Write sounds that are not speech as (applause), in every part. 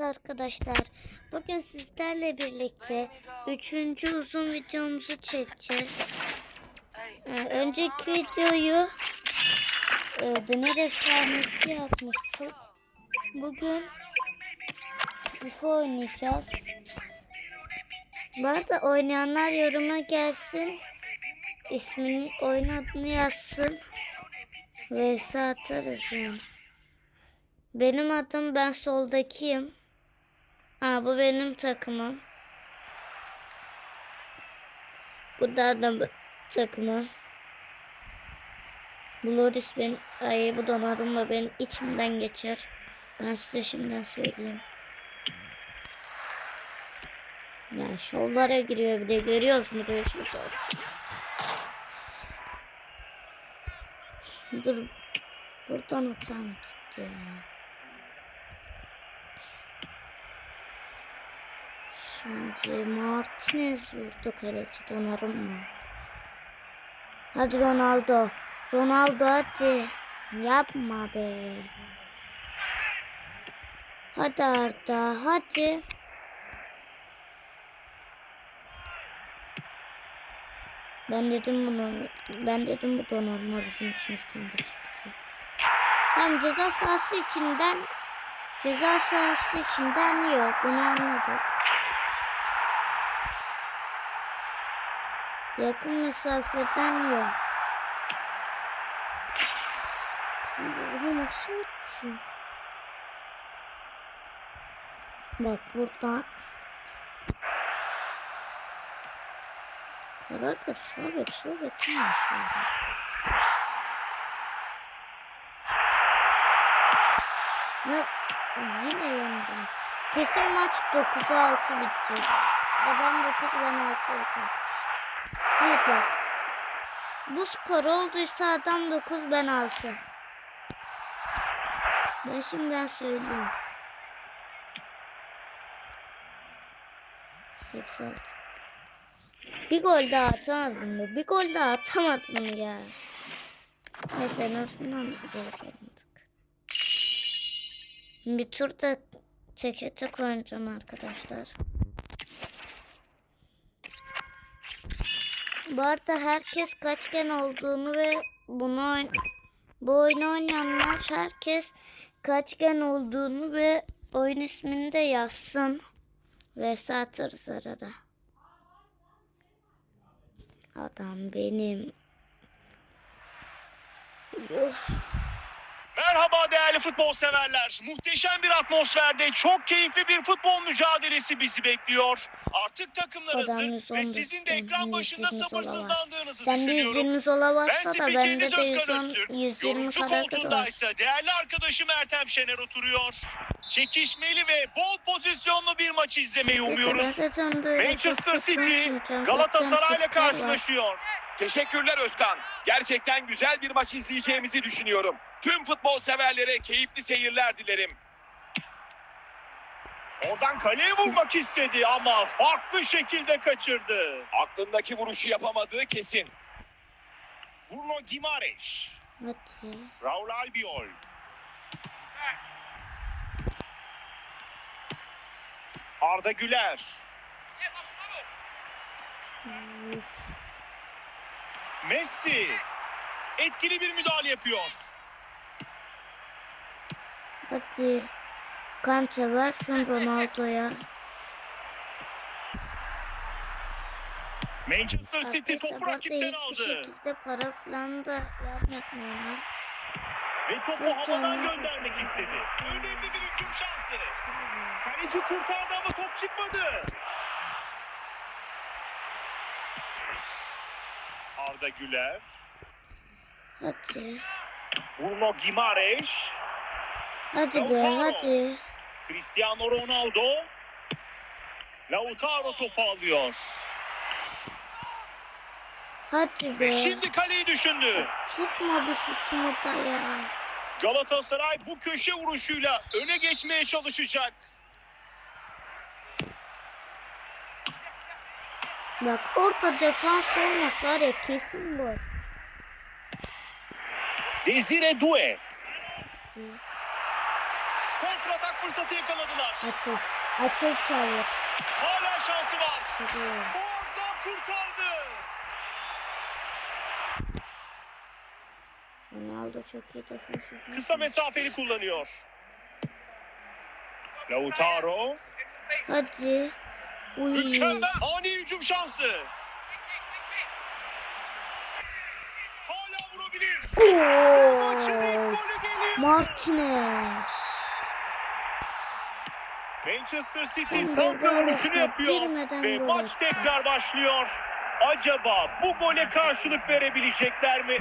Evet arkadaşlar. Bugün sizlerle birlikte üçüncü uzun videomuzu çekeceğiz. Ee, önceki videoyu e, Döner Efsanesi yapmıştık. Bugün FIFA oynayacağız. Bu arada oynayanlar yoruma gelsin. İsmini, oyun adını yazsın. Vs atarız yani. Benim adım ben soldakiyim. Aa bu benim takımım. Bu da adam takımı. Bu Loris ben ay bu Donnarumma benim içimden geçer. Ben size şimdiden söyleyeyim. Ya şovlara giriyor bir de görüyoruz mu Reşit Dur buradan atam tuttu ya. Şimdi Martinez vurdu kaleci Donnarumma. Hadi Ronaldo. Ronaldo hadi. Yapma be. Hadi Arda hadi. Ben dedim bunu. Ben dedim bu Donnarumma bizim içimizden geçecekti. Tam ceza sahası içinden ceza sahası içinden yok. Bunu anladık. Yakın mesafeden yok. Bunu nasıl atayım? Bak burada Karakır sabit sabit mi Ya yine yandım. Kesin maç 9'a 6 bitecek. Adam 9 ben 6 olacağım. Evet bak. Bu skor olduysa adam 9 ben 6. Ben şimdiden söyleyeyim. 86. Bir gol daha atamadım mı? Bir gol daha atamadım ya? Neyse en azından. Bir turda teke tek oynayacağım arkadaşlar. Bu arada herkes kaçgen olduğunu ve bunu bu oyunu oynayanlar herkes kaçgen olduğunu ve oyun ismini de yazsın. Ve atarız arada. Adam benim. Oh. Merhaba değerli futbol severler. Muhteşem bir atmosferde çok keyifli bir futbol mücadelesi bizi bekliyor. Artık takımlar hazır ve 119, sizin de ekran başında 120 sola var. sabırsızlandığınızı Sende düşünüyorum. 120 sola Ben varsa da spikeriniz bende de Özkan 110, Öztürk. 120 Yorumcu karakter var. koltuğundaysa değerli arkadaşım Ertem Şener oturuyor. Çekişmeli ve bol pozisyonlu bir maç izlemeyi Ben umuyoruz. Manchester City. Galatasaray'la spiker var. Teşekkürler Özkan. Gerçekten güzel bir maç izleyeceğimizi düşünüyorum. Tüm futbol severlere keyifli seyirler dilerim. Oradan kaleye vurmak istedi ama farklı şekilde kaçırdı. Aklındaki vuruşu yapamadığı kesin. Bruno Gimareş, Hadi. Raul Albiol. Arda Güler. Messi etkili bir müdahale yapıyor. Hadi. Kante versin Ronaldo'ya. Manchester City topu rakipten aldı şekilde para falan da yapmayın. ve topu Çok havadan iyi. göndermek istedi. Önemli bir hücum şansı. Kaleci kurtardı ama top çıkmadı. Arda Güler, Hadi. Bruno Gimareş, Hadi be hadi. Cristiano Ronaldo, Lautaro topu alıyor. Hadi be. Ve şimdi kaleyi düşündü. Tutma bu şutumu da ya. Galatasaray bu köşe vuruşuyla öne geçmeye çalışacak. Bak orada defans olmasa var ya kesin gol. Desire Due. Kontratak fırsatı yakaladılar. Açıl. Açıl çağır. Hala şansı var. Muazzam kurtardı. Ronaldo çok iyi defans yapıyor. Kısa mesafeli kullanıyor. Lautaro. Hadi. Uy. Mükemmel ani hücum şansı. Hala vurabilir. Gol. Martinez. Manchester City santra vuruşunu yapıyor. Ve maç attı. tekrar başlıyor. Acaba bu gole karşılık verebilecekler mi?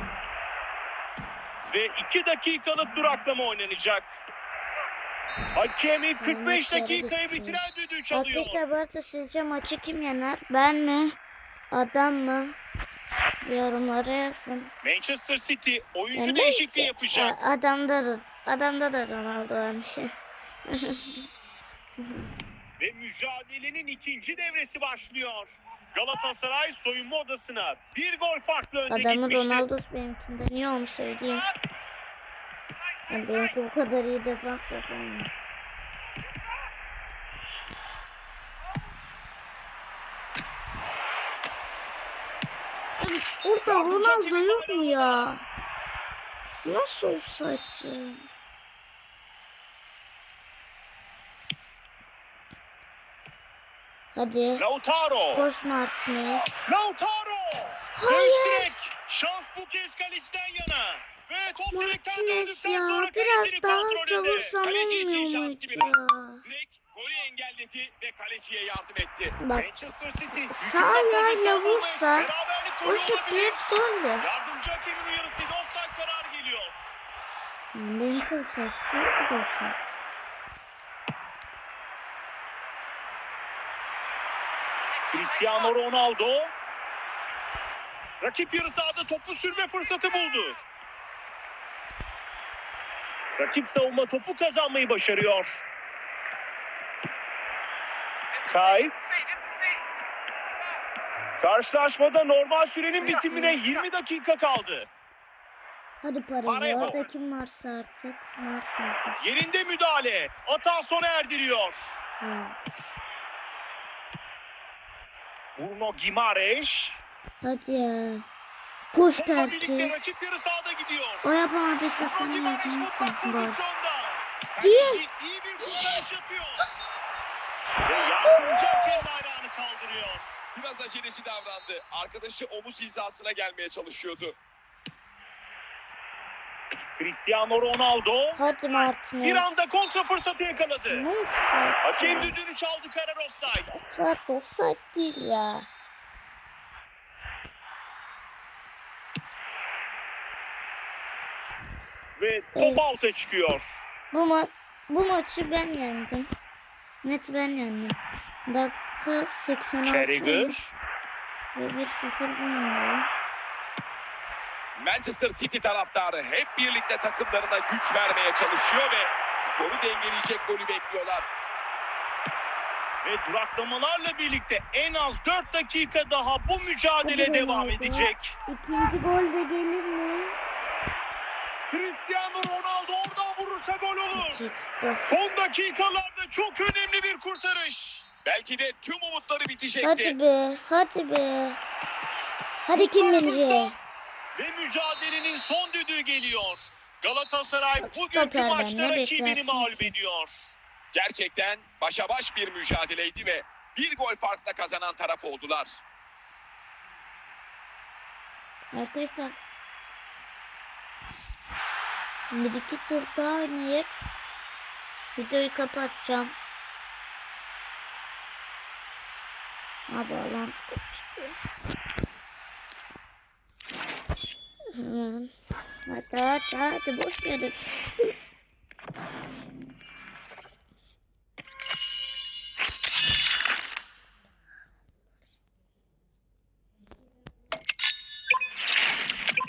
Ve 2 dakikalık duraklama oynanacak. Hakem ilk 45 Tamam, dakikayı bitiren düdüğü çalıyor. Arkadaşlar bu arada sizce maçı kim yener? Ben mi? Adam mı? Yorumlara yazın. Manchester City oyuncu Yani değişikliği neyse, yapacak. a- Adamda da, adamda da Ronaldo varmış. (laughs) Ve mücadelenin ikinci devresi başlıyor. Galatasaray soyunma odasına bir gol farklı önde Adamın gitmişti. Ronaldo benimkinden iyi olmuş söyleyeyim. Yani benimki bu kadar iyi defans yapamıyor. Abi Orada Ronaldo yok mu ya? Nasıl olsaydı? Hadi. Lautaro. Koş Martinez. Lautaro. Hayır. Göz direk. Şans bu kez kaleciden yana. Döndükten ya biraz daha çalışsam olmuyor muydu ya? Direkt golü engelledi ve kaleciye yardım etti. Bak Manchester City. Sağ ayağıyla vursa o şut goldü. Yardımcı hakemin uyarısıyla offside kararı geliyor. Benim kopsatsı kopsat. Cristiano Ronaldo. Rakip yarı sahada topu sürme fırsatı buldu. Rakip savunma topu kazanmayı başarıyor. Kay. Karşılaşmada normal sürenin bitimine 20 dakika kaldı. Hadi Paris orada kim varsa artık Martinez'miş. Yerinde müdahale. Hata sona erdiriyor. Ha. Bruno Gimareş. Hadi ya. Sahada gidiyor. O yapamadıysa sen mutlak Gol. Kaleci iyi bir kurtarış yapıyor. Ve yardımcı hakem bayrağını kaldırıyor. Biraz aceleci davrandı. Arkadaşı omuz hizasına gelmeye çalışıyordu. Cristiano Ronaldo Hadi Martinez. bir anda kontra fırsatı yakaladı. Offside? Hakem düdüğünü çaldı karar offside. Şart offside değil ya. Ve top Evet. alta çıkıyor. Bu ma bu maçı ben yendim. Net ben yendim. Dakika 86 Carragher. Ve 1-0 bu yönde. Manchester City taraftarı hep birlikte takımlarına güç vermeye çalışıyor ve skoru dengeleyecek golü bekliyorlar. Ve duraklamalarla birlikte en az 4 dakika daha bu mücadele devam edecek. İkinci gol de gelir mi? Cristiano Ronaldo oradan vurursa gol olur. Son dakikalarda çok önemli bir kurtarış. Belki de tüm umutları bitecekti. Hadi be, hadi be. Hadi fırsat. Ve mücadelenin son düdüğü geliyor. Galatasaray Bak, bugünkü maçta rakibini mağlup ediyor. Gerçekten başa baş bir mücadeleydi ve bir gol farkla kazanan taraf oldular. Arkadaşlar. Bir iki tur daha oynayıp videoyu kapatacağım. Ha bağlantı. Hemen. Hadi hadi hadi boş verin.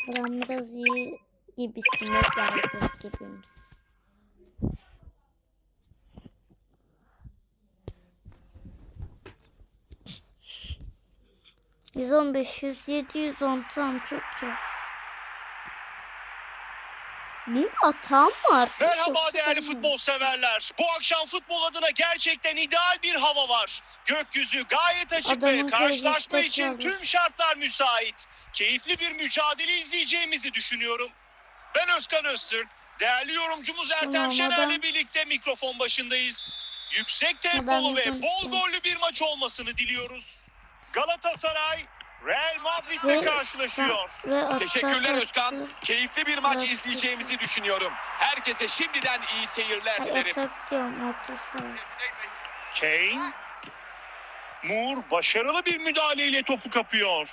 Sen biraz iyi gibisin. Hep yardım gibimiz. Yüz on beş, yüz yedi, yüz on tam çok iyi. Benim hatam var. Merhaba Çok değerli sıkıldım. futbol severler. Bu akşam futbol adına gerçekten ideal bir hava var. Gökyüzü gayet açık ve Adamın karşılaşma kılıçta için tüm şartlar müsait. Keyifli bir mücadele izleyeceğimizi düşünüyorum. Ben Özkan Öztürk. Değerli yorumcumuz Ertem Tamam, Şener'le birlikte mikrofon başındayız. Yüksek tempolu ve bol gollü bir maç olmasını diliyoruz. Galatasaray Real Madrid'le Ve karşılaşıyor. Ve Teşekkürler. Özkan. Keyifli bir maç izleyeceğimizi düşünüyorum. Herkese şimdiden iyi seyirler dilerim. Kane. Moore başarılı bir müdahaleyle topu kapıyor.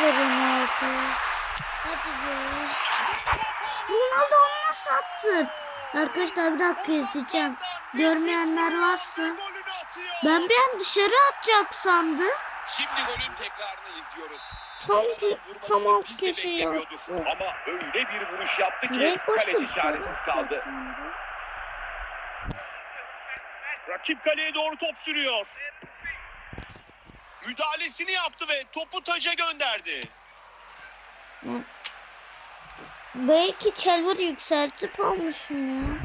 Be Ronaldo. Hadi be. Ronaldo onu nasıl attın? Arkadaşlar bir dakika izleyeceğim. Görmeyenler varsa. Ben bir an dışarı atacak sandım. Şimdi golün tekrarını izliyoruz. Tam, tam alt köşeye attı. Ama öyle bir vuruş yaptı ki boşta kaleci çaresiz kaldı. Rakip kaleye doğru top sürüyor. Müdahalesini yaptı ve topu taca gönderdi. Belki Chelver yükseltip almışım ya.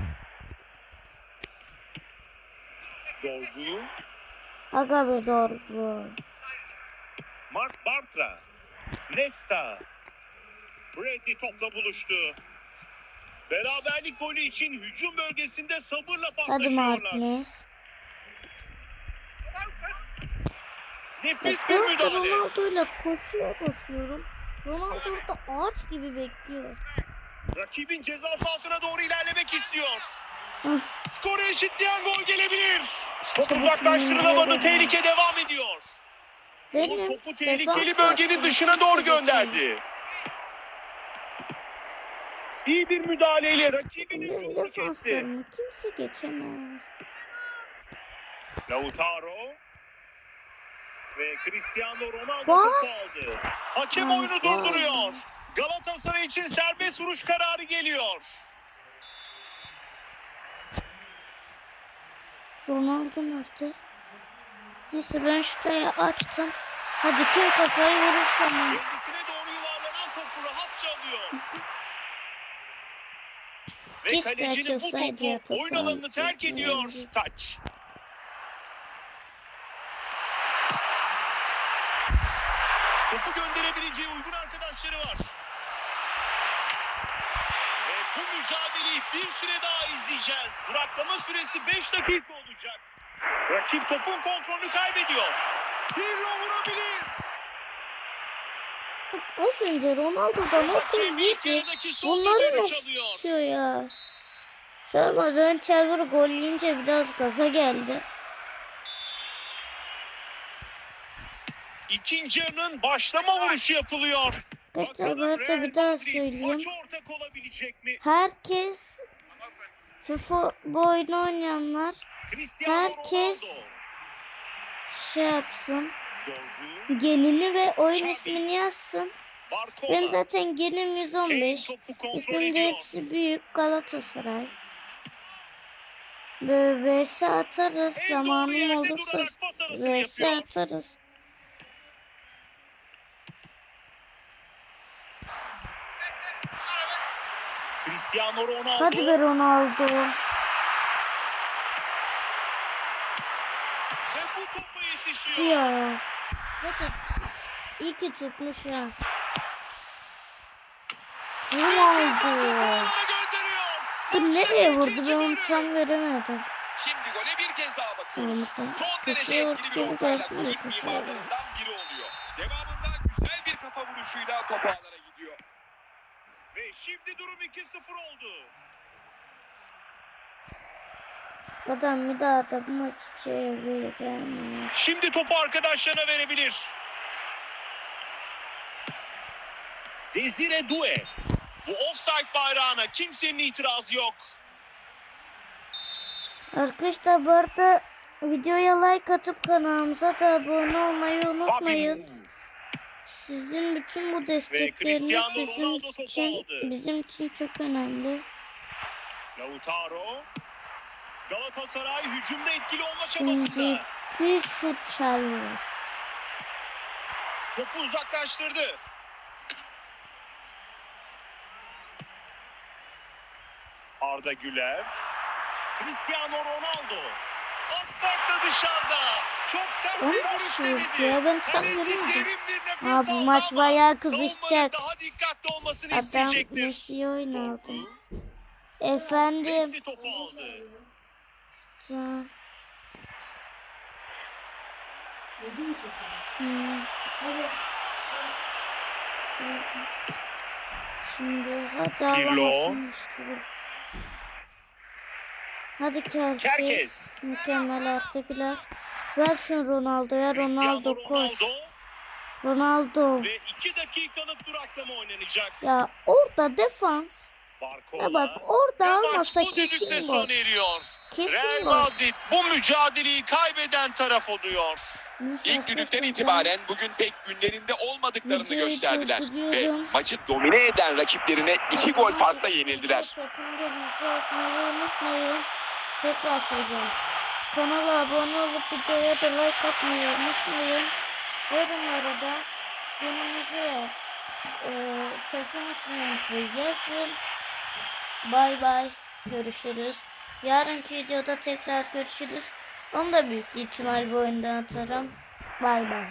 Dolgu. Aga be doğru. Mark Bartra. Nesta. Brady topla buluştu. Beraberlik golü için hücum bölgesinde sabırla Hadi paslaşıyorlar. Martinez. Nefis bir müdahale. Ronaldo ile koşuya basıyorum. Ronaldo da ağaç gibi bekliyor. Rakibin ceza sahasına doğru ilerlemek istiyor. Ah. Skoru eşitleyen gol gelebilir. Top uzaklaştırılamadı. Tehlike devam ediyor. Benim topu tehlikeli bölgenin dışına doğru gönderdi. İyi bir müdahaleyle rakibin Benim hücumunu kesti. kimse geçemez. Lautaro ve Cristiano Ronaldo topu aldı. Hakem oyunu durduruyor. Galatasaray için serbest vuruş kararı geliyor. Ronaldo nerede? Neyse ben şurayı açtım. Hadi kim kafayı vurursa onu. Kendisine doğru yuvarlanan topu rahatça alıyor. Ve Keşke kalecinin bu topu oyun alanını terk ediyor. Taç. Gönderebileceği uygun arkadaşları var. Ve bu mücadeleyi bir süre daha izleyeceğiz. Duraklama süresi 5 dakika olacak. Rakip topun kontrolünü kaybediyor. Pirlo vurabilir. Az önce Ronaldo'dan ilk yedi. Bunları nasıl tutuyor ya? Sormadan Chelver gol yiyince biraz gaza geldi. İkinci yarının başlama vuruşu yapılıyor. Arkadaşlar bu arada bir daha söyleyeyim. Maça ortak olabilecek mi? Herkes FIFA bu oyunu oynayanlar Cristiano Herkes- Ronaldo. şey yapsın. Genini ve oyun ismini yazsın. Benim zaten genim Kane 115. topu kontrol İsminde ediyor. hepsi büyük Galatasaray. Böyle vs atarız. Zamanım olursa vs yapıyor. atarız. Cristiano Ronaldo. Hadi be Ronaldo. Ve bu topa yetişiyor. Ya. Zaten iyi ki tutmuş ha. Ronaldo. Bu nereye vurdu ben onu tam göremedim. Şimdi gole bir kez daha bakıyoruz. Son derece köşeye etkili bir ortayla köşeye mimarlarından biri oluyor. Devamında güzel bir kafa vuruşuyla topu ağlara gidiyor. Ve şimdi durum 2-0 oldu. Adam bir daha da bu maçı çeviremez. Şimdi topu arkadaşlarına verebilir. Desire Due. Bu offside bayrağına kimsenin itirazı yok. Arkadaşlar bu arada videoya like atıp kanalımıza da abone olmayı unutmayın. Babi Sizin bütün bu destekleriniz bizim için bizim için çok önemli. Lautaro. Galatasaray hücumda etkili olma çabasında. bir şut çalıyor. Topu uzaklaştırdı. Arda Güler. Cristiano Ronaldo. Asfalt da dışarıda. Çok sert O bir nasıl vuruş denedi. ya? Ben tam Kaleci göremedim. derin bir nefes Ha, bu aldı maç ama bayağı kızışacak. daha dikkatli olmasını Adam. Messi'yi oynadı. Efendim. Messi topu aldı. Tamam. Hmm. Şimdi hadi Pirlo. alamasın işte bu. Hadi Kerkez. Kerkez. Mükemmel Artekiler. Ver şunu Ronaldo'ya. Ronaldo koş. Ronaldo. Ve 2 dakikalık duraklama oynanacak. Ya orada defans. Barcola. Ya bak orada Ve almasa kesin gol. Real Kesin gol. Madrid bu mücadeleyi kaybeden taraf oluyor. Neyse İlk düdükten arkadaşlar, itibaren bugün pek günlerinde olmadıklarını Videoyu gösterdiler. Ve maçı domine eden rakiplerine iki gol farkla yenildiler. Sakınlarınızı açmayı unutmayın. Tekrar söylüyorum. Kanala abone olup videoya da like atmayı unutmayın. Yorumlara da günümüzü e, takım isminizi yazın. Bay bay. Görüşürüz. Yarınki videoda tekrar görüşürüz. Onu da büyük ihtimal bu oyunda atarım. Bay bay.